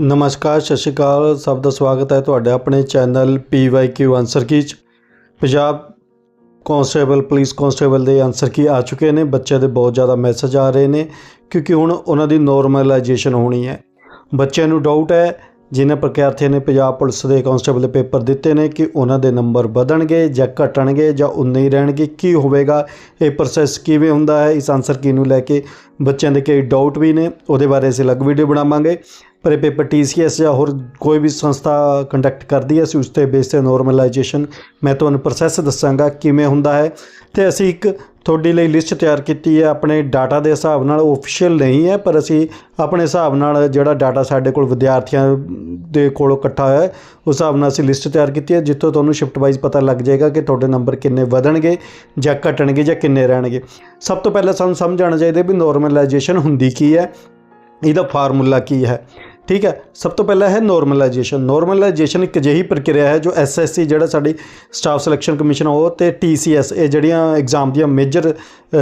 ਨਮਸਕਾਰ, ਸਤਿ ਸ਼੍ਰੀ ਅਕਾਲ। ਸਭ ਦਾ ਸਵਾਗਤ ਹੈ ਤੁਹਾਡੇ ਆਪਣੇ ਚੈਨਲ PYQ ਆਨਸਰ ਕੀ 'ਚ। ਪੰਜਾਬ ਕਾਂਸਟੇਬਲ, ਪੁਲਿਸ ਕਾਂਸਟੇਬਲ ਦੇ ਆਨਸਰ ਕੀ ਆ ਚੁੱਕੇ ਨੇ। ਬੱਚਿਆਂ ਦੇ ਬਹੁਤ ਜ਼ਿਆਦਾ ਮੈਸੇਜ ਆ ਰਹੇ ਨੇ, ਕਿਉਂਕਿ ਹੁਣ ਉਹਨਾਂ ਦੀ ਨੋਰਮਲਾਈਜੇਸ਼ਨ ਹੋਣੀ ਹੈ। ਬੱਚਿਆਂ ਨੂੰ ਡਾਊਟ ਹੈ ਜਿਨ੍ਹਾਂ ਪ੍ਰਖਿਆਰਥੀਆਂ ਨੇ ਪੰਜਾਬ ਪੁਲਿਸ ਦੇ ਕਾਂਸਟੇਬਲ ਦੇ ਪੇਪਰ ਦਿੱਤੇ ਨੇ, ਕਿ ਉਹਨਾਂ ਦੇ ਨੰਬਰ ਵਧਣਗੇ ਜਾਂ ਘਟਣਗੇ ਜਾਂ ਉਨੇ ਹੀ ਰਹਿਣਗੇ। ਕੀ ਹੋਵੇਗਾ? ਇਹ ਪ੍ਰੋਸੈਸ ਕਿਵੇਂ ਹੁੰਦਾ ਹੈ? ਇਸ ਆਨਸਰ ਕੀ ਨੂੰ ਲੈ ਕੇ ਬੱਚਿਆਂ ਦੇ ਕਈ ਡਾਊਟ ਵੀ ਨੇ। ਉਹਦੇ ਬਾਰੇ ਅਸੀਂ ਅਲੱਗ ਵੀਡੀਓ ਬਣਾਵਾਂਗੇ। ਪਰ ਇਹ ਪੇਪਰ TCS ਜਾਂ ਹੋਰ ਕੋਈ ਵੀ ਸੰਸਥਾ ਕੰਡਕਟ ਕਰਦੀ ਹੈ, ਅਸੀਂ ਉਸ ਤੇ ਬੇਸ ਤੇ ਨੋਰਮਲਾਈਜੇਸ਼ਨ ਮੈਂ ਤੁਹਾਨੂੰ ਪ੍ਰੋਸੈਸ ਦੱਸਾਂਗਾ ਕਿਵੇਂ ਹੁੰਦਾ ਹੈ। ਤੇ ਅਸੀਂ ਇੱਕ ਤੁਹਾਡੇ ਲਈ ਲਿਸਟ ਤਿਆਰ ਕੀਤੀ ਹੈ, ਆਪਣੇ ਡਾਟਾ ਦੇ ਹਿਸਾਬ ਨਾਲ ਆਫੀਸ਼ੀਅਲ ਨਹੀਂ ਹੈ, ਪਰ ਅਸੀਂ ਆਪਣੇ ਹਿਸਾਬ ਨਾਲ ਜਿਹੜਾ ਡਾਟਾ ਸਾਡੇ ਕੋਲ ਵਿਦਿਆਰਥੀਆਂ ਦੇ ਕੋਲੋਂ ਇਕੱਠਾ ਹੋਇਆ ਹੈ, ਉਸ ਹਿਸਾਬ ਨਾਲ ਅਸੀਂ ਲਿਸਟ ਤਿਆਰ ਕੀਤੀ ਹੈ, ਜਿੱਥੋਂ ਤੁਹਾਨੂੰ ਸ਼ਿਫਟ ਵਾਈਜ਼ ਪਤਾ ਲੱਗ ਜਾਏਗਾ ਕਿ ਤੁਹਾਡੇ ਨੰਬਰ ਕਿੰਨੇ ਵਧਣਗੇ ਜਾਂ ਘਟਣਗੇ ਜਾਂ ਕਿੰਨੇ ਰਹਿਣਗੇ। ਸਭ ਤੋਂ ਪਹਿਲਾਂ ਸਾਨੂੰ ਸਮਝ ਆਉਣਾ ਚਾਹੀਦਾ ਵੀ ਨੋਰਮਲਾਈਜੇਸ਼ਨ ਹੁੰਦੀ ਕੀ ਹੈ, ਇਹਦਾ ਫਾਰਮੂਲਾ ਕੀ ਹੈ। ਠੀਕ ਹੈ, ਸਭ ਤੋਂ ਪਹਿਲਾਂ ਹੈ ਨੋਰਮਲਾਈਜੇਸ਼ਨ ਨੋਰਮਲਾਈਜੇਸ਼ਨ ਇੱਕ ਅਜਿਹੀ ਪ੍ਰਕਿਰਿਆ ਹੈ ਜੋ ਐਸਐਸਸੀ ਜਿਹੜਾ ਸਾਡੀ ਸਟਾਫ ਸਿਲੈਕਸ਼ਨ ਕਮਿਸ਼ਨ ਉਹ ਤੇ ਟੀਸੀਐਸ ਇਹ ਜਿਹੜੀਆਂ ਐਗਜ਼ਾਮ ਦੀਆਂ ਮੇਜਰ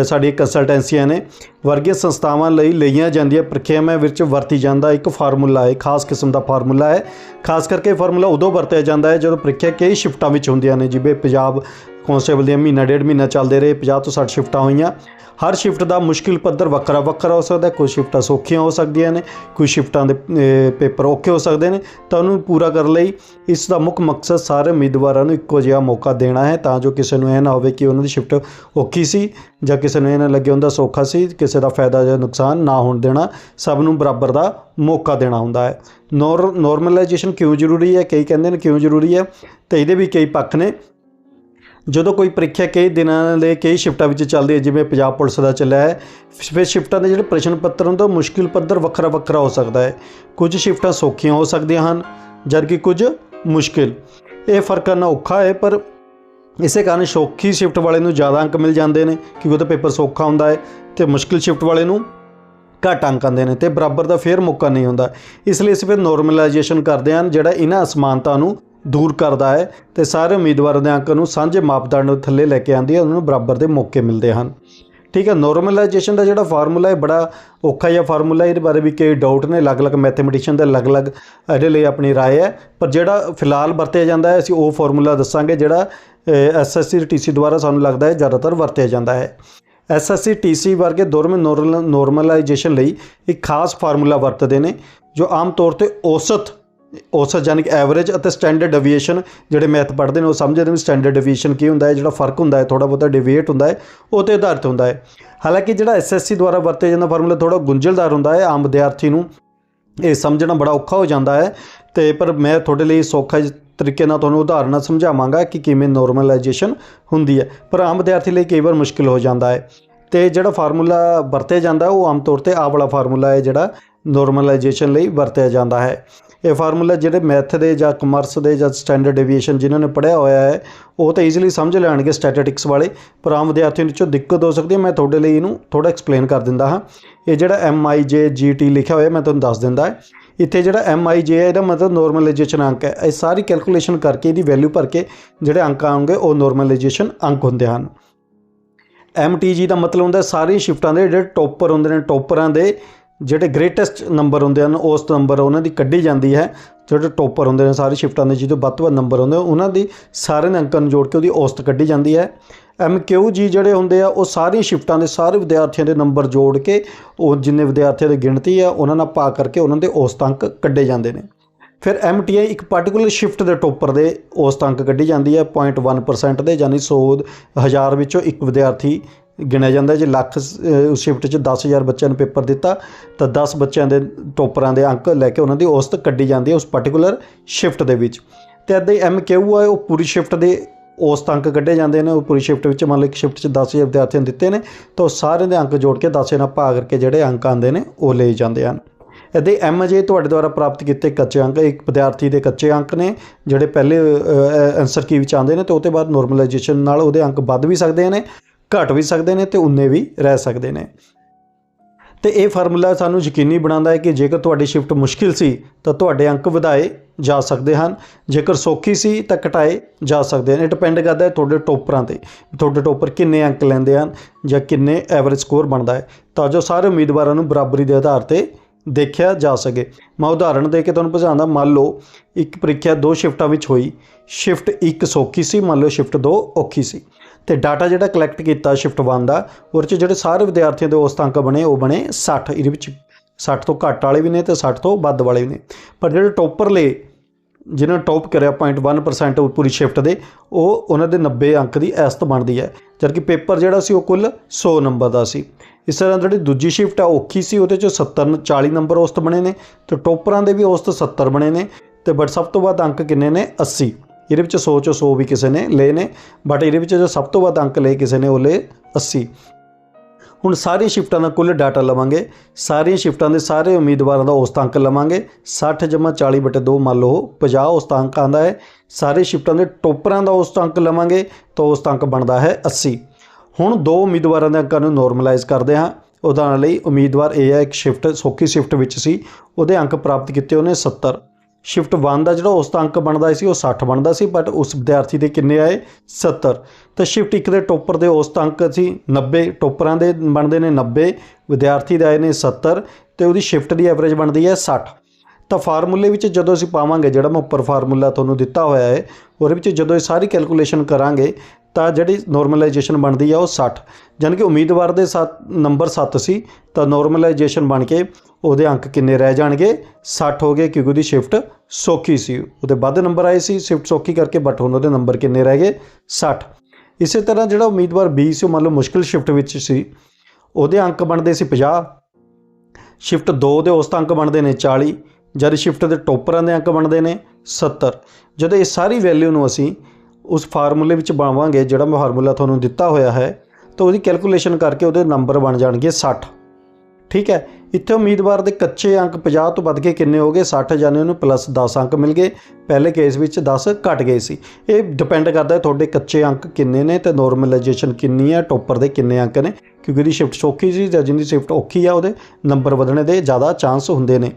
ਸਾਡੀਆਂ ਕੰਸਲਟੈਂਸੀਆਂ ਨੇ। ਵਰਗੀਆਂ ਸੰਸਥਾਵਾਂ ਲਈ ਲਈਆਂ ਜਾਂਦੀਆਂ ਪ੍ਰਕਿਰਿਆਵਾਂ ਵਿੱਚ ਵਰਤੀ ਜਾਂਦਾ ਇੱਕ ਫਾਰਮੂਲਾ ਹੈ, ਖਾਸ ਕਿਸਮ ਦਾ ਫਾਰਮੂਲਾ ਹੈ। ਖਾਸ ਕਰਕੇ ਫਾਰਮੂਲਾ ਉਦੋਂ ਵਰਤਿਆ ਜਾਂਦਾ ਹੈ ਜਦੋਂ ਪ੍ਰੀਖਿਆ ਕਈ ਸ਼ਿਫਟਾਂ ਵਿੱਚ ਹੁੰਦੀਆਂ ਨੇ, ਜਿਵੇਂ ਪੰਜਾਬ ਕਾਂਸਟੇਬਲ ਦੀਆਂ ਮਹੀਨਾ ਡੇਢ ਮਹੀਨਾ ਚੱਲਦੇ ਰਹੇ 50 ਤੋਂ 60 ਸ਼ਿਫਟਾਂ ਹੋਈਆਂ। ਹਰ ਸ਼ਿਫਟ ਦਾ ਮੁਸ਼ਕਿਲ ਪੱਧਰ ਵੱਖਰਾ ਵੱਖਰਾ ਹੋ ਸਕਦਾ ਕੋਈ ਸ਼ਿਫਟਾਂ ਸੌਖੀਆਂ ਹੋ ਸਕਦੀਆਂ ਨੇ ਕੋਈ ਸ਼ਿਫਟਾਂ ਦੇ ਪੇਪਰ ਔਖੇ ਹੋ ਸਕਦੇ ਨੇ। ਤਾਂ ਉਹਨੂੰ ਪੂਰਾ ਕਰਨ ਲਈ ਇਸ ਦਾ ਮੁੱਖ ਮਕਸਦ ਸਾਰੇ ਉਮੀਦਵਾਰਾਂ ਨੂੰ ਇੱਕੋ ਜਿਹਾ ਮੌਕਾ ਦੇਣਾ ਹੈ, ਤਾਂ ਜੋ ਕਿਸੇ ਨੂੰ ਇਹ ਨਾ ਹੋਵੇ ਕਿ ਉਹਨਾਂ ਦੀ ਸ਼ਿਫਟ ਔਖੀ ਸੀ ਜਾਂ ਕਿਸੇ ਨੂੰ ਇਹ ਨਾ ਲੱਗੇ ਹੁੰਦਾ ਸੌਖਾ ਸੀ, ਕਿਸੇ ਦਾ ਫਾਇਦਾ ਜਾਂ ਨੁਕਸਾਨ ਨਾ ਹੋਣ ਦੇਣਾ, ਸਭ ਨੂੰ ਬਰਾਬਰ ਦਾ ਮੌਕਾ ਦੇਣਾ ਹੁੰਦਾ ਹੈ। ਨੋਰ, ਨੋਰਮਲਾਈਜੇਸ਼ਨ ਕਿਉਂ ਜ਼ਰੂਰੀ ਹੈ? ਕਈ ਕਹਿੰਦੇ ਨੇ ਕਿਉਂ ਜ਼ਰੂਰੀ ਹੈ? ਤੇ ਇਹਦੇ ਵੀ ਕਈ ਪੱਖ ਨੇ। ਜਦੋਂ ਕੋਈ ਪ੍ਰੀਖਿਆ ਕਈ ਦਿਨਾਂ ਦੇ, ਕਈ ਸ਼ਿਫਟਾਂ ਵਿੱਚ ਚੱਲਦੀ ਹੈ, ਜਿਵੇਂ ਪੰਜਾਬ ਪੁਲਿਸ ਦਾ ਚੱਲਿਆ ਹੈ, ਫਿਰ ਸ਼ਿਫਟਾਂ ਦੇ ਜਿਹੜੇ ਪ੍ਰਸ਼ਨ ਪੱਤਰ ਹੁੰਦੇ ਮੁਸ਼ਕਿਲ ਪੱਧਰ ਵੱਖਰਾ ਵੱਖਰਾ ਹੋ ਸਕਦਾ ਹੈ। ਕੁਝ ਸ਼ਿਫਟਾਂ ਸੌਖੀਆਂ ਹੋ ਸਕਦੀਆਂ ਹਨ, ਜਦਕਿ ਕੁਝ ਮੁਸ਼ਕਿਲ। ਇਹ ਫ਼ਰਕ ਕਰਨਾ ਔਖਾ ਹੈ, ਪਰ ਇਸੇ ਕਾਰਨ ਸੌਖੀ ਸ਼ਿਫਟ ਵਾਲੇ ਨੂੰ ਜ਼ਿਆਦਾ ਅੰਕ ਮਿਲ ਜਾਂਦੇ ਨੇ, ਕਿਉਂਕਿ ਉਹਦਾ ਪੇਪਰ ਸੌਖਾ ਹੁੰਦਾ ਹੈ ਤੇ ਮੁਸ਼ਕਿਲ ਸ਼ਿਫਟ ਵਾਲੇ ਨੂੰ ਘੱਟ ਅੰਕ ਆਉਂਦੇ ਨੇ ਤੇ ਬਰਾਬਰ ਦਾ ਫੇਰ ਮੌਕਾ ਨਹੀਂ ਹੁੰਦਾ। ਇਸ ਲਈ ਅਸੀਂ ਫਿਰ ਨੋਰਮਲਾਈਜੇਸ਼ਨ ਕਰਦੇ ਹਾਂ, ਜਿਹੜਾ ਇਹਨਾਂ ਅਸਮਾਨਤਾ ਨੂੰ ਦੂਰ ਕਰਦਾ ਹੈ ਤੇ ਸਾਰੇ ਉਮੀਦਵਾਰਾਂ ਦੇ ਅੰਕ ਨੂੰ ਸਾਂਝੇ ਮਾਪਦੰਡ ਥੱਲੇ ਲੈ ਕੇ ਆਉਂਦੀ ਹੈ, ਉਹਨਾਂ ਨੂੰ ਬਰਾਬਰ ਦੇ ਮੌਕੇ ਮਿਲਦੇ ਹਨ। ਠੀਕ ਹੈ ਨੋਰਮਲਾਈਜੇਸ਼ਨ ਦਾ ਜਿਹੜਾ ਫਾਰਮੂਲਾ ਹੈ ਬੜਾ ਔਖਾ ਜਿਹਾ ਫਾਰਮੂਲਾ ਇਹਦੇ ਬਾਰੇ ਵੀ ਕਈ ਡਾਊਟ ਨੇ ਅਲੱਗ-ਅਲੱਗ ਮੈਥਮੈਟੀਸ਼ੀਅਨ ਦੇ ਅਲੱਗ-ਅਲੱਗ ਇਹਦੇ ਲਈ ਆਪਣੀ رائے ਹੈ ਪਰ ਜਿਹੜਾ ਫਿਲਹਾਲ ਵਰਤਿਆ ਜਾਂਦਾ ਹੈ ਅਸੀਂ ਉਹ ਫਾਰਮੂਲਾ ਦੱਸਾਂਗੇ ਜਿਹੜਾ ਐਸਐਸਸੀ ਟੀਸੀ ਦੁਆਰਾ ਸਾਨੂੰ ਲੱਗਦਾ ਹੈ ਜ਼ਿਆਦਾਤਰ ਵਰਤਿਆ ਜਾਂਦਾ ਹੈ ਐਸਐਸਸੀ ਟੀਸੀ ਵਰਗੇ ਦੋਰਮੇ ਨੋਰਮਲਾਈਜੇਸ਼ਨ ਲਈ ਇੱਕ ਖਾਸ ਫਾਰਮੂਲਾ ਵਰਤਦੇ ਨੇ ਜੋ ਆਮ ਤੌਰ ਤੇ ਔਸਤ ਔਸਤ ਯਾਨੀ ਕਿ ਐਵਰੇਜ ਅਤੇ ਸਟੈਂਡਰਡ ਡਿਵੀਏਸ਼ਨ ਜਿਹੜੇ ਮੈਥ ਪੜ੍ਹਦੇ ਨੇ, ਉਹ ਸਮਝਦੇ ਨੇ ਸਟੈਂਡਰਡ ਡਿਵੀਏਸ਼ਨ ਕੀ ਹੁੰਦਾ ਹੈ, ਜਿਹੜਾ ਫ਼ਰਕ ਹੁੰਦਾ ਹੈ ਥੋੜਾ ਬਹੁਤਾ ਡਿਵੀਏਟ ਹੁੰਦਾ ਹੈ, ਉਹ ਤੇ ਆਧਾਰਿਤ ਹੁੰਦਾ ਹੈ। ਹਾਲਾਂਕਿ ਜਿਹੜਾ ਐਸਐਸਸੀ ਦੁਆਰਾ ਵਰਤਿਆ ਜਾਂਦਾ ਫਾਰਮੂਲਾ ਥੋੜਾ ਗੁੰਝਲਦਾਰ ਹੁੰਦਾ ਹੈ ਆਮ ਵਿਦਿਆਰਥੀ ਨੂੰ, ਇਹ ਸਮਝਣਾ ਬੜਾ ਔਖਾ ਹੋ ਜਾਂਦਾ ਹੈ। ਤੇ ਪਰ ਮੈਂ ਤੁਹਾਡੇ ਲਈ ਸੌਖਾ ਤਰੀਕੇ ਨਾਲ ਤੁਹਾਨੂੰ ਉਦਾਹਰਨਾਂ ਸਮਝਾਵਾਂਗਾ ਕਿ ਕਿਵੇਂ ਨੋਰਮਲਾਈਜੇਸ਼ਨ ਹੁੰਦੀ ਹੈ। ਪਰ ਆਮ ਵਿਦਿਆਰਥੀ ਲਈ ਕਈ ਵਾਰ ਮੁਸ਼ਕਿਲ ਹੋ ਜਾਂਦਾ ਹੈ। ਤੇ ਜਿਹੜਾ ਫਾਰਮੂਲਾ ਵਰਤਿਆ ਜਾਂਦਾ, ਉਹ ਆਮ ਤੌਰ ਤੇ ਆ ਵਾਲਾ ਫਾਰਮੂਲਾ ਹੈ ਜਿਹੜਾ ਨੋਰਮਲਾਈਜੇਸ਼ਨ ਲਈ ਵਰਤਿਆ ਜਾਂਦਾ ਹੈ। ਇਹ ਫਾਰਮੂਲਾ ਜਿਹੜੇ ਮੈਥ ਦੇ ਜਾਂ ਕਮਰਸ ਦੇ ਜਾਂ ਸਟੈਂਡਰਡ ਡਿਵੀਏਸ਼ਨ ਜਿਨ੍ਹਾਂ ਨੇ ਪੜ੍ਹਿਆ ਹੋਇਆ ਹੈ, ਉਹ ਤਾਂ ਈਜ਼ੀਲੀ ਸਮਝ ਲੈਣਗੇ ਸਟੈਟਿਸਟਿਕਸ ਵਾਲੇ, ਪਰ ਆਮ ਵਿਦਿਆਰਥੀਆਂ ਵਿੱਚੋਂ ਦਿੱਕਤ ਹੋ ਸਕਦੀ ਹੈ। ਮੈਂ ਤੁਹਾਡੇ ਲਈ ਇਹਨੂੰ ਥੋੜਾ ਐਕਸਪਲੇਨ ਕਰ ਦਿੰਦਾ ਹਾਂ। ਇਹ ਜਿਹੜਾ ਐਮ ਆਈ ਜੇ ਜੀ ਟੀ ਲਿਖਿਆ ਹੋਇਆ, ਮੈਂ ਤੁਹਾਨੂੰ ਦੱਸ ਦਿੰਦਾ ਹੈ। ਇੱਥੇ ਜਿਹੜਾ ਐਮ ਆਈ ਜੇ ਹੈ, ਇਹਦਾ ਮਤਲਬ ਨੋਰਮਲਾਈਜੇਸ਼ਨ ਅੰਕ ਹੈ। ਇਹ ਸਾਰੀ ਕੈਲਕੂਲੇਸ਼ਨ ਕਰਕੇ ਇਹਦੀ ਵੈਲਿਊ ਭਰ ਕੇ ਜਿਹੜੇ ਅੰਕ ਆਉਣਗੇ, ਉਹ ਨੋਰਮਲਾਈਜੇਸ਼ਨ ਅੰਕ ਹੁੰਦੇ ਹਨ। ਐਮ ਟੀ ਜੀ ਦਾ ਮਤਲਬ ਹੁੰਦਾ ਸਾਰੀ ਸ਼ਿਫਟਾਂ ਦੇ ਜਿਹੜੇ ਟੌਪਰ ਹੁੰਦੇ ਨੇ ਟੌਪਰਾਂ ਦੇ ਜਿਹੜੇ ਗ੍ਰੇਟੈਸਟ ਨੰਬਰ ਹੁੰਦੇ ਹਨ, ਉਸ ਨੰਬਰ ਉਹਨਾਂ ਦੀ ਕੱਢੀ ਜਾਂਦੀ ਹੈ। ਜਿਹੜੇ ਟੋਪਰ ਹੁੰਦੇ ਨੇ, ਸਾਰੇ ਸ਼ਿਫਟਾਂ ਦੇ ਜਿਹਦੇ ਵੱਧ ਤੋਂ ਵੱਧ ਨੰਬਰ ਹੁੰਦੇ ਉਹਨਾਂ ਦੀ ਸਾਰੇ ਦੇ ਅੰਕਾਂ ਨੂੰ ਜੋੜ ਕੇ ਉਹਦੀ ਔਸਤ ਕੱਢੀ ਜਾਂਦੀ ਹੈ। ਐਮ ਕਿਊ ਜੀ ਜਿਹੜੇ ਹੁੰਦੇ ਆ, ਉਹ ਸਾਰੀਆਂ ਸ਼ਿਫਟਾਂ ਦੇ ਸਾਰੇ ਵਿਦਿਆਰਥੀਆਂ ਦੇ ਨੰਬਰ ਜੋੜ ਕੇ ਉਹ ਜਿੰਨੇ ਵਿਦਿਆਰਥੀਆਂ ਦੀ ਗਿਣਤੀ ਆ, ਉਹਨਾਂ ਨਾਲ ਪਾ ਕਰਕੇ ਉਹਨਾਂ ਦੇ ਔਸਤ ਅੰਕ ਕੱਢੇ ਜਾਂਦੇ ਨੇ। ਫਿਰ ਐਮ ਟੀ ਆਈ ਇੱਕ ਪਾਰਟਿਕੂਲਰ ਸ਼ਿਫਟ ਦੇ ਟੋਪਰ ਦੇ ਔਸਤ ਅੰਕ ਕੱਢੀ ਜਾਂਦੀ ਹੈ 0.1% ਦੇ, ਯਾਨੀ 100 ਹਜ਼ਾਰ ਵਿੱਚੋਂ ਇੱਕ ਵਿਦਿਆਰਥੀ ਗਿਣਿਆ ਜਾਂਦਾ ਜੇ ਲੱਖ ਸ਼ਿਫਟ 'ਚ 10000 ਬੱਚਿਆਂ ਨੂੰ ਪੇਪਰ ਦਿੱਤਾ, ਤਾਂ 10 ਬੱਚਿਆਂ ਦੇ ਟੋਪਰਾਂ ਦੇ ਅੰਕ ਲੈ ਕੇ ਉਹਨਾਂ ਦੀ ਔਸਤ ਕੱਢੀ ਜਾਂਦੀ ਹੈ ਉਸ ਪਾਰਟਿਕੂਲਰ ਸ਼ਿਫਟ ਦੇ ਵਿੱਚ। ਤੇ ਹੀ ਐਮ ਕਿਊ ਹੈ ਉਹ ਪੂਰੀ ਸ਼ਿਫਟ ਦੇ ਔਸਤ ਅੰਕ ਕੱਢੇ ਜਾਂਦੇ ਨੇ, ਉਹ ਪੂਰੀ ਸ਼ਿਫਟ ਵਿੱਚ ਮੰਨ ਲਓ ਇੱਕ ਸ਼ਿਫਟ 'ਚ 10000 ਵਿਦਿਆਰਥੀਆਂ ਨੂੰ ਦਿੱਤੇ ਨੇ, ਤਾਂ ਉਹ ਸਾਰੇ ਦੇ ਅੰਕ ਜੋੜ ਕੇ 10 ਨਾਲ ਭਾਗ ਕਰਕੇ ਜਿਹੜੇ ਅੰਕ ਆਉਂਦੇ ਨੇ, ਉਹ ਲਏ ਜਾਂਦੇ ਹਨ। ਇਹਦੇ ਐਮ ਜੇ ਤੁਹਾਡੇ ਦੁਆਰਾ ਪ੍ਰਾਪਤ ਕੀਤੇ ਕੱਚੇ ਅੰਕ, ਇੱਕ ਵਿਦਿਆਰਥੀ ਦੇ ਕੱਚੇ ਅੰਕ ਨੇ, ਜਿਹੜੇ ਪਹਿਲੇ ਆਨਸਰ ਕੀ ਵਿੱਚ ਆਉਂਦੇ ਨੇ, ਤੇ ਉਹ ਤੋਂ ਬਾਅਦ ਨੋਰਮਲਾਈਜੇਸ਼ਨ ਨਾਲ ਉਹਦੇ ਅੰਕ ਵੱਧ ਵੀ ਸਕਦੇ ਨੇ। ਘਟ ਵੀ ਸਕਦੇ ਨੇ ਤੇ ਉਨੇ ਵੀ ਰਹਿ ਸਕਦੇ ਨੇ। ਤੇ ਇਹ ਫਾਰਮੂਲਾ ਸਾਨੂੰ ਯਕੀਨੀ ਬਣਾਉਂਦਾ ਹੈ ਕਿ ਜੇਕਰ ਤੁਹਾਡੀ ਸ਼ਿਫਟ ਮੁਸ਼ਕਿਲ ਸੀ, ਤਾਂ ਤੁਹਾਡੇ ਅੰਕ ਵਧਾਏ ਜਾ ਸਕਦੇ ਹਨ। ਜੇਕਰ ਸੌਖੀ ਸੀ, ਤਾਂ ਘਟਾਏ ਜਾ ਸਕਦੇ ਹਨ। ਇਹ ਡਿਪੈਂਡ ਕਰਦਾ ਹੈ ਤੁਹਾਡੇ ਟੋਪਰਾਂ ਤੇ। ਤੁਹਾਡੇ ਟੋਪਰ ਕਿੰਨੇ ਅੰਕ ਲੈਂਦੇ ਹਨ ਜਾਂ ਕਿੰਨੇ ਐਵਰੇਜ ਸਕੋਰ ਬਣਦਾ ਹੈ। ਤਾਂ ਜੋ ਸਾਰੇ ਉਮੀਦਵਾਰਾਂ ਨੂੰ ਬਰਾਬਰੀ ਦੇ ਆਧਾਰ ਤੇ ਦੇਖਿਆ ਜਾ ਸਕੇ। ਮੈਂ ਉਦਾਹਰਣ ਦੇ ਕੇ ਤੁਹਾਨੂੰ ਸਮਝਾਉਂਦਾ ਮੰਨ ਲਓ ਇੱਕ ਪ੍ਰੀਖਿਆ ਦੋ ਸ਼ਿਫਟਾਂ ਵਿੱਚ ਹੋਈ। ਸ਼ਿਫਟ 1 ਸੌਖੀ ਸੀ, ਮੰਨ ਲਓ ਸ਼ਿਫਟ 2 ਔਖੀ ਸੀ। ਤੇ ਡਾਟਾ ਜਿਹੜਾ ਕਲੈਕਟ ਕੀਤਾ ਸ਼ਿਫਟ 1 ਦਾ, ਉਹਦੇ 'ਚ ਜਿਹੜੇ ਸਾਰੇ ਵਿਦਿਆਰਥੀਆਂ ਦੇ ਔਸਤ ਅੰਕ ਬਣੇ, ਉਹ ਬਣੇ 60 ਇਹਦੇ ਵਿੱਚ 60 ਤੋਂ ਘੱਟ ਵਾਲੇ ਵੀ ਨੇ ਤੇ 60 ਤੋਂ ਵੱਧ ਵਾਲੇ ਵੀ ਨੇ। ਪਰ ਜਿਹੜੇ ਟੌਪਰ ਲਏ ਜਿਨ੍ਹਾਂ ਟੌਪ ਕਰਿਆ 0.1% ਉਹ ਪੂਰੀ ਸ਼ਿਫਟ ਦੇ, ਉਹ ਉਹਨਾਂ ਦੇ 90 ਅੰਕ ਦੀ ਐਸਤ ਬਣਦੀ ਹੈ। ਜਦਕਿ ਪੇਪਰ ਜਿਹੜਾ ਸੀ ਉਹ ਕੁੱਲ 100 ਨੰਬਰ ਦਾ ਸੀ। ਇਸ ਤਰ੍ਹਾਂ ਜਿਹੜੀ ਦੂਜੀ ਸ਼ਿਫਟ ਆ, ਔਖੀ ਸੀ, ਉਹਦੇ ਚ 70 ਨ- 40 ਨੰਬਰ ਔਸਤ ਬਣੇ ਨੇ ਤੇ ਟੌਪਰਾਂ ਦੇ ਵੀ ਔਸਤ 70 ਬਣੇ ਨੇ ਤੇ ਬਟ ਸਭ ਤੋਂ ਵੱਧ ਅੰਕ ਕਿੰਨੇ ਨੇ? 80 ਇਹਦੇ ਵਿੱਚ 100 ਚੋਂ 100 ਵੀ ਕਿਸੇ ਨੇ ਲਏ ਨੇ ਬਟ ਇਹਦੇ ਵਿੱਚ ਜੋ ਸਭ ਤੋਂ ਵੱਧ ਅੰਕ ਲਏ ਕਿਸੇ ਨੇ ਉਹ ਲਏ 80 ਹੁਣ ਸਾਰੀ ਸ਼ਿਫਟਾਂ ਦਾ ਕੁੱਲ ਡਾਟਾ ਲਵਾਂਗੇ, ਸਾਰੀਆਂ ਸ਼ਿਫਟਾਂ ਦੇ ਸਾਰੇ ਉਮੀਦਵਾਰਾਂ ਦਾ ਔਸਤ ਅੰਕ ਲਵਾਂਗੇ 60 ਜਮਾ 40 ਬਟੇ 2 ਮੰਨ ਲਓ 50 ਔਸਤ ਅੰਕ ਆਂਦਾ ਹੈ, ਸਾਰੇ ਸ਼ਿਫਟਾਂ ਦੇ ਟੋਪਰਾਂ ਦਾ ਔਸਤ ਅੰਕ ਲਵਾਂਗੇ ਤਾਂ ਔਸਤ ਅੰਕ ਬਣਦਾ ਹੈ 80 ਹੁਣ ਦੋ ਉਮੀਦਵਾਰਾਂ ਦੇ ਅੰਕਾਂ ਨੂੰ ਨਾਰਮਲਾਈਜ਼ ਕਰਦੇ ਹਾਂ ਉਦਾਹਰਨ ਲਈ ਉਮੀਦਵਾਰ ਇਹ ਹੈ ਇੱਕ ਸ਼ਿਫਟ ਸੌਖੀ ਸ਼ਿਫਟ ਵਿੱਚ ਸੀ, ਉਹਦੇ ਅੰਕ ਪ੍ਰਾਪਤ ਕੀਤੇ ਉਹਨੇ 70 ਸ਼ਿਫਟ 1 ਦਾ ਜਿਹੜਾ ਔਸਤ ਅੰਕ ਬਣਦਾ ਸੀ, ਉਹ 60 ਬਣਦਾ ਸੀ ਬਟ ਉਸ ਵਿਦਿਆਰਥੀ ਦੇ ਕਿੰਨੇ ਆਏ? 70 ਤੇ ਸ਼ਿਫਟ 1 ਦੇ ਟੋਪਰ ਦੇ ਔਸਤ ਅੰਕ ਸੀ 90 ਟੋਪਰਾਂ ਦੇ ਬਣਦੇ ਨੇ 90 ਵਿਦਿਆਰਥੀ ਦੇ ਆਏ ਨੇ 70 ਤੇ ਉਹਦੀ ਸ਼ਿਫਟ ਦੀ ਐਵਰੇਜ ਬਣਦੀ ਹੈ 60 ਤਾਂ ਫਾਰਮੂਲੇ ਵਿੱਚ ਜਦੋਂ ਅਸੀਂ ਪਾਵਾਂਗੇ, ਜਿਹੜਾ ਮੈਂ ਉੱਪਰ ਫਾਰਮੂਲਾ ਤੁਹਾਨੂੰ ਦਿੱਤਾ ਹੋਇਆ ਹੈ, ਉਹਦੇ ਵਿੱਚ ਜਦੋਂ ਇਹ ਸਾਰੀ ਕੈਲਕੂਲੇਸ਼ਨ ਕਰਾਂਗੇ ਤਾਂ ਜਿਹੜੀ ਨੋਰਮਲਾਈਜੇਸ਼ਨ ਬਣਦੀ ਆ ਉਹ 60 ਯਾਨੀ ਕਿ ਉਮੀਦਵਾਰ ਦੇ 7 ਨੰਬਰ 7 ਸੀ, ਤਾਂ ਨੋਰਮਲਾਈਜੇਸ਼ਨ ਬਣ ਕੇ ਉਹਦੇ ਅੰਕ ਕਿੰਨੇ ਰਹਿ ਜਾਣਗੇ? 60 ਹੋ ਗਏ ਕਿਉਂਕਿ ਉਹਦੀ ਸ਼ਿਫਟ ਸੌਖੀ ਸੀ। ਉਹਦੇ ਵੱਧ ਨੰਬਰ ਆਏ ਸੀ ਸ਼ਿਫਟ ਸੌਖੀ ਕਰਕੇ ਬਟ ਹੁਣ ਉਹਦੇ ਨੰਬਰ ਕਿੰਨੇ ਰਹਿ ਗਏ? 60 ਇਸੇ ਤਰ੍ਹਾਂ ਜਿਹੜਾ ਉਮੀਦਵਾਰ 20 ਸੀ, ਉਹ ਮੰਨ ਲਓ ਮੁਸ਼ਕਿਲ ਸ਼ਿਫਟ ਵਿੱਚ ਸੀ। ਉਹਦੇ ਅੰਕ ਬਣਦੇ ਸੀ 50 ਸ਼ਿਫਟ 2 ਦੇ ਔਸਤ ਅੰਕ ਬਣਦੇ ਨੇ 40 ਜਦ ਸ਼ਿਫਟ ਦੇ ਟੋਪਰਾਂ ਦੇ ਅੰਕ ਬਣਦੇ ਨੇ 70 ਜਦੋਂ ਇਹ ਸਾਰੀ ਵੈਲਿਊ ਨੂੰ ਅਸੀਂ ਉਸ ਫਾਰਮੂਲੇ ਵਿੱਚ ਬਣਾਵਾਂਗੇ ਜਿਹੜਾ ਮੈਂ ਫਾਰਮੂਲਾ ਤੁਹਾਨੂੰ ਦਿੱਤਾ ਹੋਇਆ ਹੈ, ਤਾਂ ਉਹਦੀ ਕੈਲਕੂਲੇਸ਼ਨ ਕਰਕੇ ਉਹਦੇ ਨੰਬਰ ਬਣ ਜਾਣਗੇ 60 ਠੀਕ ਹੈ? ਇੱਥੇ ਉਮੀਦਵਾਰ ਦੇ ਕੱਚੇ ਅੰਕ 50 ਤੋਂ ਵੱਧ ਕੇ ਕਿੰਨੇ ਹੋ ਗਏ? 60 ਜਾਨੇ ਉਹਨੂੰ ਪਲੱਸ 10 ਅੰਕ ਮਿਲ ਗਏ। ਪਹਿਲੇ ਕੇਸ ਵਿੱਚ 10 ਘਟ ਗਏ ਸੀ। ਇਹ ਡਿਪੈਂਡ ਕਰਦਾ ਹੈ ਤੁਹਾਡੇ ਕੱਚੇ ਅੰਕ ਕਿੰਨੇ ਨੇ ਤੇ ਨਾਰਮਲਾਈਜੇਸ਼ਨ ਕਿੰਨੀ ਹੈ ਟੋਪਰ ਦੇ ਕਿੰਨੇ ਅੰਕ ਨੇ। ਕਿਉਂਕਿ ਉਹਦੀ ਸ਼ਿਫਟ ਸੌਖੀ ਸੀ ਜਾਂ ਜਿੰਦੀ ਸ਼ਿਫਟ ਔਖੀ ਆ, ਉਹਦੇ ਨੰਬਰ ਵਧਣੇ ਦੇ ਜ਼ਿਆਦਾ ਚਾਂਸ ਹੁੰਦੇ ਨੇ।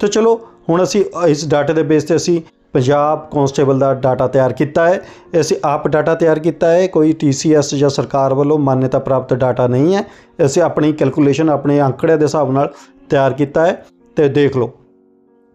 ਤਾਂ ਚਲੋ, ਹੁਣ ਅਸੀਂ ਇਸ ਡਾਟੇ ਦੇ ਬੇਸ ਤੇ ਅਸੀਂ ਪੰਜਾਬ ਕਨਸਟੇਬਲ ਦਾ ਡਾਟਾ ਤਿਆਰ ਕੀਤਾ ਹੈ। ਅਸੀਂ ਆਪ ਡਾਟਾ ਤਿਆਰ ਕੀਤਾ ਹੈ। ਕੋਈ TCS ਜਾਂ ਸਰਕਾਰ ਵੱਲੋਂ ਮਾਨਤਾ ਪ੍ਰਾਪਤ ਡਾਟਾ ਨਹੀਂ ਹੈ। ਅਸੀਂ ਆਪਣੀ ਕੈਲਕੂਲੇਸ਼ਨ ਆਪਣੇ ਅੰਕੜਿਆਂ ਦੇ ਹਿਸਾਬ ਨਾਲ ਤਿਆਰ ਕੀਤਾ ਹੈ ਤੇ ਦੇਖ ਲਓ।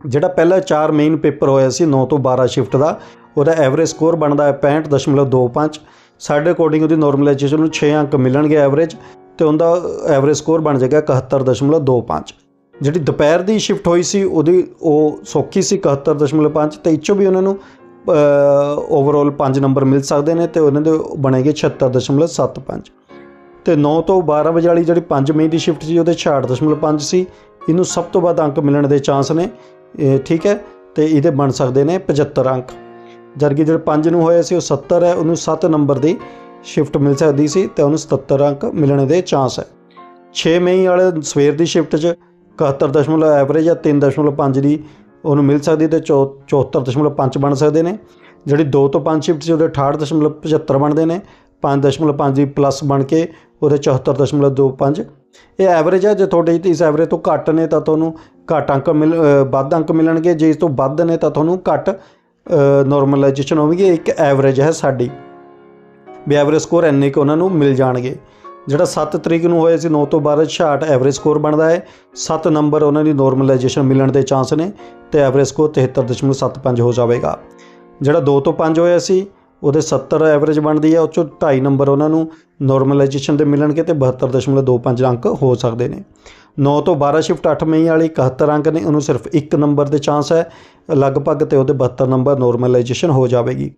ਜਿਹੜਾ ਪਹਿਲਾ 4 ਮੇਨ ਪੇਪਰ ਹੋਇਆ ਸੀ 9 ਤੋਂ 12 ਸ਼ਿਫਟ ਦਾ, ਉਹਦਾ ਐਵਰੇਜ ਸਕੋਰ ਬਣਦਾ ਹੈ 65.25 ਸਾਡੇ ਅਕੋਰਡਿੰਗ ਉਹਦੀ ਨਾਰਮਲਾਈਜੇਸ਼ਨ ਨੂੰ 6 ਅੰਕ ਮਿਲਣਗੇ ਐਵਰੇਜ ਤੇ ਉਹਦਾ ਐਵਰੇਜ ਸਕੋਰ ਬਣ ਜਾਏਗਾ 71.25 ਜਿਹੜੀ ਦੁਪਹਿਰ ਦੀ ਸ਼ਿਫਟ ਹੋਈ ਸੀ, ਉਹਦੀ ਉਹ ਸੌਖੀ ਸੀ 71.5 ਤੇ ਇੱਚੋਂ ਵੀ ਉਹਨਾਂ ਨੂੰ ਓਵਰਆਲ 5 ਨੰਬਰ ਮਿਲ ਸਕਦੇ ਨੇ, ਤੇ ਉਹਨਾਂ ਦੇ ਬਣੇਗੇ 76.75 ਤੇ 9 ਤੋਂ 12 ਵਜੇ ਵਾਲੀ ਜਿਹੜੀ 5 ਮਈ ਦੀ ਸ਼ਿਫਟ ਸੀ, ਉਹਦੇ 66.5 ਸੀ। ਇਹਨੂੰ ਸਭ ਤੋਂ ਵੱਧ ਅੰਕ ਮਿਲਣ ਦੇ ਚਾਂਸ ਨੇ, ਇਹ ਠੀਕ ਹੈ, ਤੇ ਇਹਦੇ ਬਣ ਸਕਦੇ ਨੇ 75 ਅੰਕ। ਜਦਕਿ ਜਿਹੜੇ 5 ਨੂੰ ਹੋਇਆ ਸੀ, ਉਹ 70 ਹੈ, ਉਹਨੂੰ 7 ਨੰਬਰ ਦੀ ਸ਼ਿਫਟ ਮਿਲ ਸਕਦੀ ਸੀ, ਤੇ ਉਹਨੂੰ 77 ਅੰਕ ਮਿਲਣ ਦੇ ਚਾਂਸ ਹੈ। 6 ਮਈ ਵਾਲੇ ਸਵੇਰ ਦੀ ਸ਼ਿਫਟ 'ਚ 71 ਦਸ਼ਮਲਵ ਐਵਰੇਜ ਆ 3.5 ਦੀ ਉਹਨੂੰ ਮਿਲ ਸਕਦੀ ਤੇ 74.5 ਬਣ ਸਕਦੇ ਨੇ। ਜਿਹੜੀ 2 ਤੋਂ 5 ਸ਼ਿਫਟ ਸੀ, ਉਹਦੇ 68.75 ਬਣਦੇ ਨੇ। 5.5 ਦੀ ਪਲੱਸ ਬਣ ਕੇ ਉਹਦੇ 74.25 ਇਹ ਐਵਰੇਜ ਹੈ, ਜੇ ਤੁਹਾਡੇ ਇਸ ਐਵਰੇਜ ਤੋਂ ਘੱਟ ਨੇ ਤਾਂ ਤੁਹਾਨੂੰ ਘੱਟ ਅੰਕ ਮਿਲ ਵੱਧ ਅੰਕ ਮਿਲਣਗੇ। ਜੇ ਇਸ ਤੋਂ ਵੱਧ ਨੇ ਤਾਂ ਤੁਹਾਨੂੰ ਘੱਟ ਨਾਰਮਲਾਈਜੇਸ਼ਨ ਹੋਵੇਗੀ। ਇੱਕ ਐਵਰੇਜ ਹੈ ਸਾਡੀ। ਵੀ ਐਵਰੇਜ ਸਕੋਰ ਇੰਨੇ ਕੁ ਉਹਨਾਂ ਨੂੰ ਮਿਲ ਜਾਣਗੇ। ਜਿਹੜਾ 7 ਤਰੀਕ ਨੂੰ ਹੋਇਆ ਸੀ 9 ਤੋਂ 12 66 ਐਵਰੇਜ ਸਕੋਰ ਬਣਦਾ ਹੈ। 7 ਨੰਬਰ ਉਹਨਾਂ ਦੀ ਨਾਰਮਲਾਈਜੇਸ਼ਨ ਮਿਲਣ ਦੇ ਚਾਂਸ ਨੇ ਤੇ ਐਵਰੇਜ ਸਕੋਰ 73.75 ਹੋ ਜਾਵੇਗਾ। ਜਿਹੜਾ 2 ਤੋਂ 5 ਹੋਇਆ ਸੀ, ਉਹਦੇ 70 ਐਵਰੇਜ ਬਣਦੀ ਹੈ, ਉਹ 'ਚੋਂ 2.5 ਨੰਬਰ ਉਹਨਾਂ ਨੂੰ ਨਾਰਮਲਾਈਜੇਸ਼ਨ ਦੇ ਮਿਲਣਗੇ ਤੇ 72.25 ਅੰਕ ਹੋ ਸਕਦੇ ਨੇ। 9 ਤੋਂ 12 ਸ਼ਿਫਟ 8 ਮਈ ਵਾਲੀ 71 ਅੰਕ ਨੇ, ਉਹਨੂੰ ਸਿਰਫ 1 ਨੰਬਰ ਦੇ ਚਾਂਸ ਹੈ, ਲਗਭਗ ਤੇ ਉਹਦੇ 72 ਨੰਬਰ ਨਾਰਮਲਾਈਜੇਸ਼ਨ ਹੋ ਜਾਵੇਗੀ।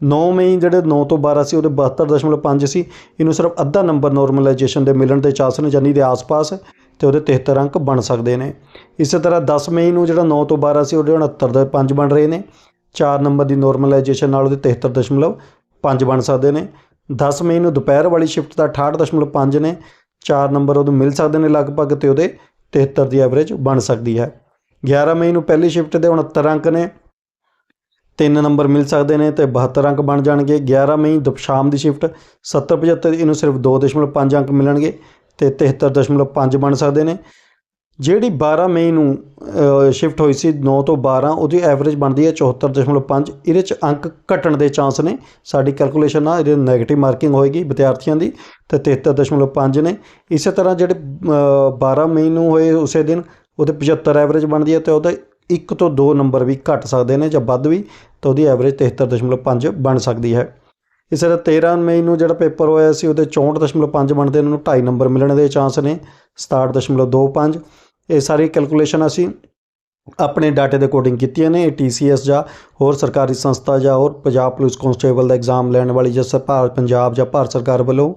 9 ਮਈ ਜਿਹੜੇ 9 ਤੋਂ 12 ਸੀ, ਉਹਦੇ 72.5 ਸੀ। ਇਹਨੂੰ ਸਿਰਫ ਅੱਧਾ ਨੰਬਰ ਨਾਰਮਲਾਈਜੇਸ਼ਨ ਦੇ ਮਿਲਣ ਦੇ ਚਾਂਸ ਨੇ ਜਾਨੀ ਦੇ ਆਸ-ਪਾਸ ਤੇ ਉਹਦੇ 73 ਅੰਕ ਬਣ ਸਕਦੇ ਨੇ। ਇਸੇ ਤਰ੍ਹਾਂ 10 ਮਈ ਨੂੰ ਜਿਹੜਾ 9 ਤੋਂ 12 ਸੀ, ਉਹਦੇ 69 ਦੇ 5 ਬਣ ਰਹੇ ਨੇ। 4 ਨੰਬਰ ਦੀ ਨਾਰਮਲਾਈਜੇਸ਼ਨ ਨਾਲ ਉਹਦੇ 73.5 ਬਣ ਸਕਦੇ ਨੇ। 10 ਮਈ ਨੂੰ ਦੁਪਹਿਰ ਵਾਲੀ ਸ਼ਿਫਟ ਦਾ 68.5 ਨੇ। 4 ਨੰਬਰ ਉਹਨੂੰ ਮਿਲ ਸਕਦੇ ਨੇ ਲਗਭਗ ਤੇ ਉਹਦੇ 73 ਦੀ ਐਵਰੇਜ ਬਣ ਸਕਦੀ ਹੈ। 11 ਮਈ ਨੂੰ ਪਹਿਲੀ ਸ਼ਿਫਟ ਦੇ 69 ਅੰਕ ਨੇ। ਤਿੰਨ ਨੰਬਰ ਮਿਲ ਸਕਦੇ ਨੇ ਤੇ 72 ਅੰਕ ਬਣ ਜਾਣਗੇ। 11 ਮਈ ਦੁਪ ਸ਼ਾਮ ਦੀ ਸ਼ਿਫਟ 70 75 ਇਹਨੂੰ ਸਿਰਫ 2.5 ਅੰਕ ਮਿਲਣਗੇ ਤੇ 73.5 ਬਣ ਸਕਦੇ ਨੇ। ਜਿਹੜੀ 12 ਮਈ ਨੂੰ ਸ਼ਿਫਟ ਹੋਈ ਸੀ 9 ਤੋਂ 12 ਉਹਦੀ ਐਵਰੇਜ ਬਣਦੀ ਹੈ 74.5 ਇਹਦੇ ਚ ਅੰਕ ਘਟਣ ਦੇ ਚਾਂਸ ਨੇ। ਸਾਡੀ ਕੈਲਕੂਲੇਸ਼ਨ ਨਾਲ ਇਹਦੇ 네ਗੇਟਿਵ ਮਾਰਕਿੰਗ ਹੋਏਗੀ ਵਿਦਿਆਰਥੀਆਂ ਦੀ ਤੇ 73.5 ਨੇ। ਇਸੇ ਤਰ੍ਹਾਂ ਜਿਹੜੇ ਅ, 12 ਮਈ ਨੂੰ ਹੋਏ ਉਸੇ ਦਿਨ ਉਹਦੇ 75 ਐਵਰੇਜ ਬਣਦੀ ਹੈ ਤੇ ਉਹਦੇ ਇੱਕ ਤੋਂ ਦੋ ਨੰਬਰ ਵੀ ਘੱਟ ਸਕਦੇ ਨੇ ਜਾਂ ਵੱਧ ਵੀ, ਤਾਂ ਉਹਦੀ ਐਵਰੇਜ 73.5 ਬਣ ਸਕਦੀ ਹੈ। ਇਸ ਤਰ੍ਹਾਂ 13 ਮਈ ਨੂੰ ਜਿਹੜਾ ਪੇਪਰ ਹੋਇਆ ਸੀ, ਉਹਦੇ 64.5 ਬਣਦੇ ਨੇ, ਉਹਨੂੰ 2.5 ਨੰਬਰ ਮਿਲਣ ਦੇ ਚਾਂਸ ਨੇ 67.25 ਇਹ ਸਾਰੀ ਕੈਲਕੂਲੇਸ਼ਨ ਅਸੀਂ ਆਪਣੇ ਡਾਟੇ ਦੇ ਅਕੋਰਡਿੰਗ ਕੀਤੀਆਂ ਨੇ, ਇਹ TCS ਜਾਂ ਹੋਰ ਸਰਕਾਰੀ ਸੰਸਥਾ ਜਾਂ ਹੋਰ ਪੰਜਾਬ ਪੁਲਿਸ ਕਨਸਟੇਬਲ ਦਾ ਐਗਜ਼ਾਮ ਲੈਣ ਵਾਲੀ ਜਾਂ ਸਰਕਾਰ ਪੰਜਾਬ ਜਾਂ ਭਾਰਤ ਸਰਕਾਰ ਵੱਲੋਂ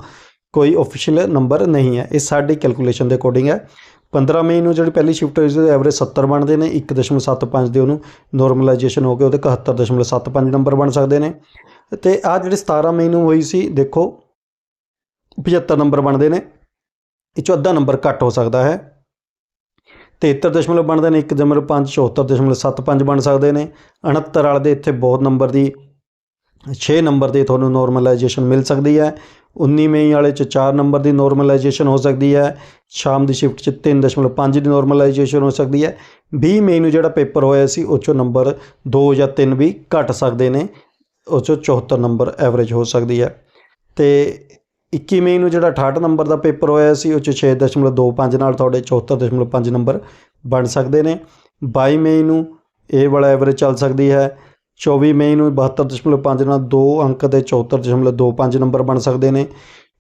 ਕੋਈ ਅਫੀਸ਼ੀਅਲ ਨੰਬਰ ਨਹੀਂ ਹੈ। ਇਹ ਸਾਡੀ ਕੈਲਕੂਲੇਸ਼ਨ ਦੇ ਅਕੋਰਡਿੰਗ ਹੈ। 15 ਮਈ ਨੂੰ ਜਿਹੜੀ ਪਹਿਲੀ ਸ਼ਿਫਟ ਹੋਈ ਸੀ, ਉਹਦੇ ਐਵਰੇਜ 70 ਬਣਦੇ ਨੇ 1.75 ਦੇ ਉਹਨੂੰ ਨੋਰਮਲਾਈਜੇਸ਼ਨ ਹੋ ਕੇ ਉਹਦੇ 71.75 ਨੰਬਰ ਬਣ ਸਕਦੇ ਨੇ। ਤੇ ਆ ਜਿਹੜੀ 17 ਮਈ ਨੂੰ ਹੋਈ ਸੀ, ਦੇਖੋ 75 ਨੰਬਰ ਬਣਦੇ ਨੇ, ਇਹ 'ਚੋਂ ਅੱਧਾ ਨੰਬਰ ਘੱਟ ਹੋ ਸਕਦਾ ਹੈ। 73 ਦਸ਼ਮਲਵ ਬਣਦੇ ਨੇ 1 ਦਸ਼ਮਲਵ 5 74.75 ਬਣ ਸਕਦੇ ਨੇ। 69 ਵਾਲੇ ਦੇ ਇੱਥੇ ਬਹੁਤ ਨੰਬਰ ਦੀ 6 ਨੰਬਰ ਦੀ ਤੁਹਾਨੂੰ ਨੋਰਮਲਾਈਜੇਸ਼ਨ ਮਿਲ ਸਕਦੀ ਹੈ। 19 ਮਈ ਵਾਲੇ ਚ 4 ਨੰਬਰ ਦੀ ਨਾਰਮਲਾਈਜੇਸ਼ਨ ਹੋ ਸਕਦੀ ਹੈ। ਸ਼ਾਮ ਦੀ ਸ਼ਿਫਟ ਚ 3.5 ਦੀ ਨਾਰਮਲਾਈਜੇਸ਼ਨ ਹੋ ਸਕਦੀ ਹੈ। 20 ਮਈ ਨੂੰ ਜਿਹੜਾ ਪੇਪਰ ਹੋਇਆ ਸੀ, ਉਹ ਚੋਂ ਨੰਬਰ 2 ਜਾਂ 3 ਵੀ ਘਟ ਸਕਦੇ ਨੇ। ਉਹ ਚੋਂ 74 ਨੰਬਰ ਐਵਰੇਜ ਹੋ ਸਕਦੀ ਹੈ। ਤੇ 21 ਮਈ ਨੂੰ ਜਿਹੜਾ 68 ਨੰਬਰ ਦਾ ਪੇਪਰ ਹੋਇਆ ਸੀ, ਉਹ ਚ 6.25 ਨਾਲ ਤੁਹਾਡੇ 74.5 ਨੰਬਰ ਬਣ ਸਕਦੇ ਨੇ। 22 ਮਈ ਨੂੰ ਇਹ ਵਾਲਾ ਐਵਰੇਜ ਚੱਲ ਸਕਦੀ ਹੈ। 24 ਮਈ ਨੂੰ 72.5 ਨਾਲ 2 ਅੰਕ ਦੇ 74.25 ਨੰਬਰ ਬਣ ਸਕਦੇ ਨੇ।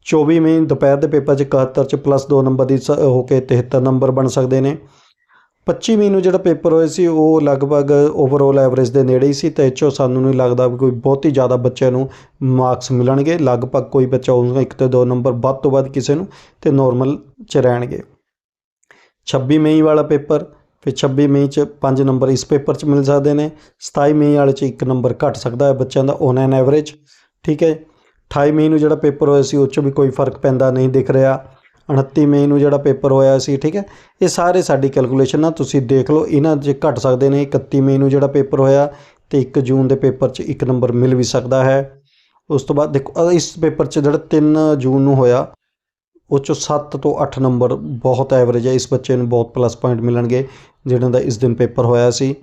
24 ਮਈ ਨੂੰ ਦੁਪਹਿਰ ਦੇ ਪੇਪਰ 'ਚ 71 ਚ ਪਲੱਸ 2 ਨੰਬਰ ਦੀ ਸ- ਹੋ ਕੇ 73 ਨੰਬਰ ਬਣ ਸਕਦੇ ਨੇ। 25 ਮਈ ਨੂੰ ਜਿਹੜਾ ਪੇਪਰ ਹੋਇਆ ਸੀ, ਉਹ ਲਗਭਗ ਓਵਰਆਲ ਐਵਰੇਜ ਦੇ ਨੇੜੇ ਹੀ ਸੀ, ਤੇ ਇਹ 'ਚੋਂ ਸਾਨੂੰ ਨਹੀਂ ਲੱਗਦਾ ਵੀ ਕੋਈ ਬਹੁਤ ਹੀ ਜ਼ਿਆਦਾ ਬੱਚਿਆਂ ਨੂੰ ਮਾਰਕਸ ਮਿਲਣਗੇ। ਲਗਭਗ ਕੋਈ ਬੱਚਾ ਹੋਊਗਾ ਇੱਕ ਤੇ ਦੋ ਨੰਬਰ ਵੱਧ ਤੋਂ ਵੱਧ ਕਿਸੇ ਨੂੰ, ਤੇ ਨਾਰਮਲ 'ਚ ਰਹਿਣਗੇ। 26 ਮਈ ਵਾਲਾ ਪੇਪਰ ਫਿਰ 26 ਮਈ ਚ 5 ਨੰਬਰ ਇਸ ਪੇਪਰ ਚ ਮਿਲ ਸਕਦੇ ਨੇ 27 ਮਈ ਵਾਲੇ ਚ ਇੱਕ ਨੰਬਰ ਘਟ ਸਕਦਾ ਹੈ ਬੱਚਿਆਂ ਦਾ ਔਨ ਐਨ ਐਵਰੇਜ ਠੀਕ ਹੈ। 28 ਮਈ ਨੂੰ ਜਿਹੜਾ ਪੇਪਰ ਹੋਇਆ ਸੀ, ਉਹ 'ਚ ਵੀ ਕੋਈ ਫ਼ਰਕ ਪੈਂਦਾ ਨਹੀਂ ਦਿਖ ਰਿਹਾ। 29 ਮਈ ਨੂੰ ਜਿਹੜਾ ਪੇਪਰ ਹੋਇਆ ਸੀ, ਠੀਕ ਹੈ, ਇਹ ਸਾਰੇ ਸਾਡੀ ਕੈਲਕੂਲੇਸ਼ਨ ਆ ਤੁਸੀਂ ਦੇਖ ਲਓ, ਇਹਨਾਂ 'ਚ ਘਟ ਸਕਦੇ ਨੇ 31 ਮਈ ਨੂੰ ਜਿਹੜਾ ਪੇਪਰ ਹੋਇਆ ਤੇ 1 ਜੂਨ ਦੇ ਪੇਪਰ 'ਚ ਇੱਕ ਨੰਬਰ ਮਿਲ ਵੀ ਸਕਦਾ ਹੈ। ਉਸ ਤੋਂ ਬਾਅਦ ਦੇਖੋ ਇਸ ਪੇਪਰ 'ਚ ਜਿਹੜਾ 3 ਜੂਨ ਨੂੰ ਹੋਇਆ ਉਹ 'ਚੋਂ 7 ਤੋਂ 8 ਨੰਬਰ ਬਹੁਤ ਐਵਰੇਜ ਹੈ। ਇਸ ਬੱਚੇ ਨੂੰ ਬਹੁਤ ਪਲੱਸ ਪੁਆਇੰਟ ਮਿਲਣਗੇ, ਜਿਹਨਾਂ ਦਾ ਇਸ ਦਿਨ ਪੇਪਰ ਹੋਇਆ ਸੀ।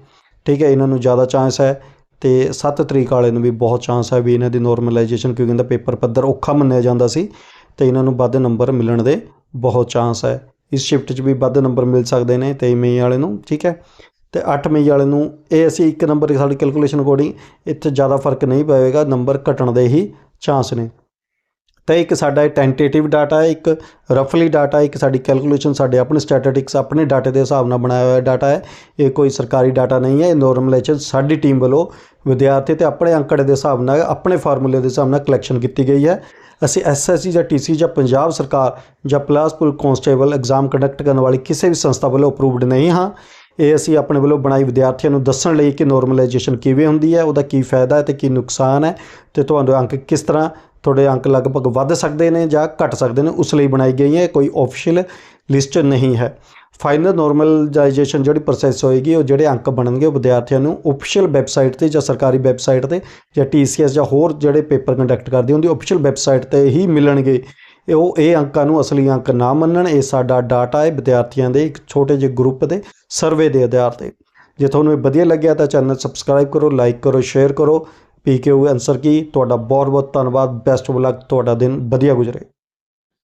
ਠੀਕ ਹੈ, ਇਹਨਾਂ ਨੂੰ ਜ਼ਿਆਦਾ ਚਾਂਸ ਹੈ ਤੇ 7 ਤਰੀਕ ਵਾਲੇ ਨੂੰ ਵੀ ਬਹੁਤ ਚਾਂਸ ਹੈ ਵੀ ਇਹਨਾਂ ਦੀ ਨਾਰਮਲਾਈਜੇਸ਼ਨ ਕਿਉਂਕਿ ਇਹਦਾ ਪੇਪਰ ਪੱਧਰ ਔਖਾ ਮੰਨਿਆ ਜਾਂਦਾ ਸੀ ਤੇ ਇਹਨਾਂ ਨੂੰ ਵੱਧ ਨੰਬਰ ਮਿਲਣ ਦੇ ਬਹੁਤ ਚਾਂਸ ਹੈ। ਇਸ ਸ਼ਿਫਟ 'ਚ ਵੀ ਵੱਧ ਨੰਬਰ ਮਿਲ ਸਕਦੇ ਨੇ 23 ਮਈ ਵਾਲੇ ਨੂੰ, ਠੀਕ ਹੈ। ਤੇ 8 ਮਈ ਵਾਲੇ ਨੂੰ ਇਹ ਅਸੀਂ ਇੱਕ ਨੰਬਰ ਸਾਡੀ ਕੈਲਕੂਲੇਸ਼ਨ ਅਕੋਰਡਿੰਗ ਇੱਥੇ ਜ਼ਿਆਦਾ ਫ਼ਰਕ ਨਹੀਂ ਪਵੇਗਾ ਨੰਬਰ ਘਟਣ ਦੇ ਹੀ ਚਾਂਸ ਨੇ। ਤਾਂ ਇੱਕ ਸਾਡਾ ਇਹ ਟੈਂਟੇਟਿਵ ਡਾਟਾ ਹੈ, ਇੱਕ ਰਫਲੀ ਡਾਟਾ ਇੱਕ ਸਾਡੀ ਕੈਲਕੂਲੇਸ਼ਨ ਸਾਡੇ ਆਪਣੇ ਸਟੈਟਿਸਟਿਕਸ ਆਪਣੇ ਡਾਟੇ ਦੇ ਹਿਸਾਬ ਨਾਲ ਬਣਾਇਆ ਹੋਇਆ ਡਾਟਾ ਹੈ। ਇਹ ਕੋਈ ਸਰਕਾਰੀ ਡਾਟਾ ਨਹੀਂ ਹੈ, ਇਹ ਨੋਰਮਲਾਈਜੇਸ਼ਨ ਸਾਡੀ ਟੀਮ ਵੱਲੋਂ ਵਿਦਿਆਰਥੀ ਤੇ ਆਪਣੇ ਅੰਕੜੇ ਦੇ ਹਿਸਾਬ ਨਾਲ, ਆਪਣੇ ਫਾਰਮੂਲੇ ਦੇ ਹਿਸਾਬ ਨਾਲ ਕਲੈਕਸ਼ਨ ਕੀਤੀ ਗਈ ਹੈ। ਅਸੀਂ ਐਸਐਸਸੀ ਜਾਂ ਟੀਸੀ ਜਾਂ ਪੰਜਾਬ ਸਰਕਾਰ ਜਾਂ ਪਲਾਸਪੁਲ ਕਨਸਟੇਬਲ ਐਗਜ਼ਾਮ ਕੰਡਕਟ ਕਰਨ ਵਾਲੀ ਕਿਸੇ ਵੀ ਸੰਸਥਾ ਵੱਲੋਂ ਅਪਰੂਵਡ ਨਹੀਂ ਹਾਂ। ਇਹ ਅਸੀਂ ਆਪਣੇ ਵੱਲੋਂ ਬਣਾਈ ਵਿਦਿਆਰਥੀਆਂ ਨੂੰ ਦੱਸਣ ਲਈ ਕਿ ਨੋਰਮਲਾਈਜੇਸ਼ਨ ਕਿਵੇਂ ਹੁੰਦੀ ਹੈ, ਉਹਦਾ ਕੀ ਫਾਇਦਾ ਹੈ ਤੇ ਕੀ ਨੁਕਸਾਨ ਹੈ ਤੇ ਤੁਹਾਨੂੰ ਅੰਕ ਕਿਸ ਤਰ੍ਹਾਂ ਤੁਹਾਡੇ ਅੰਕ ਲਗਭਗ ਵੱਧ ਸਕਦੇ ਨੇ ਜਾਂ ਘਟ ਸਕਦੇ ਨੇ, ਉਸ ਲਈ ਬਣਾਈ ਗਈ ਹੈ ਕੋਈ ਆਫੀਸ਼ੀਅਲ ਲਿਸਟ ਨਹੀਂ ਹੈ। ਫਾਈਨਲ ਨਾਰਮਲਾਈਜੇਸ਼ਨ ਜਿਹੜੀ ਪ੍ਰੋਸੈਸ ਹੋਏਗੀ, ਉਹ ਜਿਹੜੇ ਅੰਕ ਬਣਨਗੇ, ਉਹ ਵਿਦਿਆਰਥੀਆਂ ਨੂੰ ਆਫੀਸ਼ੀਅਲ ਵੈਬਸਾਈਟ ਤੇ ਜਾਂ ਸਰਕਾਰੀ ਵੈਬਸਾਈਟ ਤੇ ਜਾਂ TCS ਜਾਂ ਹੋਰ ਜਿਹੜੇ ਪੇਪਰ ਕੰਡਕਟ ਕਰਦੇ ਹੁੰਦੀ ਆਫੀਸ਼ੀਅਲ ਵੈਬਸਾਈਟ ਤੇ ਹੀ ਮਿਲਣਗੇ। ਉਹ, ਇਹ ਅੰਕਾਂ ਨੂੰ ਅਸਲੀ ਅੰਕ ਨਾ ਮੰਨਣ, ਇਹ ਸਾਡਾ ਡਾਟਾ ਹੈ ਵਿਦਿਆਰਥੀਆਂ ਦੇ ਇੱਕ ਛੋਟੇ ਜਿਹੇ ਗਰੁੱਪ ਦੇ ਸਰਵੇ ਦੇ ਆਧਾਰ ਤੇ। ਜੇ ਤੁਹਾਨੂੰ ਇਹ ਵਧੀਆ ਲੱਗਿਆ ਤਾਂ ਚੈਨਲ ਸਬਸਕ੍ਰਾਈਬ ਕਰੋ ਲਾਈਕ ਕਰੋ ਸ਼ੇਅਰ ਕਰੋ ਪੀਕਯੂ ਆਨਸਰ ਕੀ? ਤੁਹਾਡਾ ਬਹੁਤ ਬਹੁਤ ਧੰਨਵਾਦ ਬੈਸਟ ਆਫ ਲੱਕ ਤੁਹਾਡਾ ਦਿਨ ਵਧੀਆ ਗੁਜ਼ਰੇ।